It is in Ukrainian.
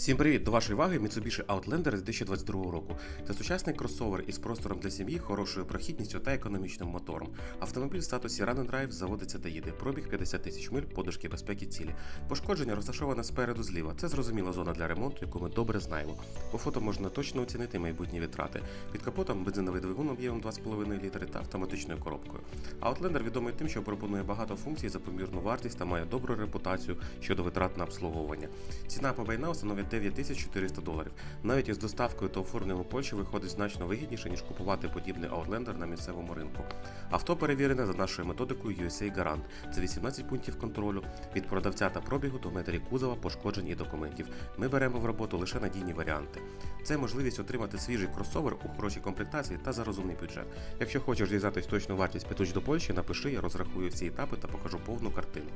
Всім привіт! До вашої уваги Mitsubishi Outlander з 2022 року. Це сучасний кросовер із простором для сім'ї, хорошою прохідністю та економічним мотором. Автомобіль в статусі Run and Drive заводиться та їде. Пробіг 50 тисяч миль, подушки безпеки цілі. Пошкодження розташоване спереду зліва. Це зрозуміла зона для ремонту, яку ми добре знаємо. По фото можна точно оцінити майбутні витрати. Під капотом бензиновий двигун об'ємом 2,5 літри та автоматичною коробкою. Outlander відомий тим, що пропонує багато функцій за помірну вартість та має добру репутацію щодо витрат на обслуговування. Ціна по байнау становить 9400 доларів. Навіть із доставкою та оформленням у Польщі виходить значно вигідніше, ніж купувати подібний Outlander на місцевому ринку. Авто перевірене за нашою методикою USA Garant. Це 18 пунктів контролю від продавця та пробігу до метрі кузова, пошкоджень і документів. Ми беремо в роботу лише надійні варіанти. Це можливість отримати свіжий кросовер у хорошій комплектації та за розумний бюджет. Якщо хочеш дізнатись точну вартість петуч до Польщі, напиши, я розрахую всі етапи та покажу повну картину.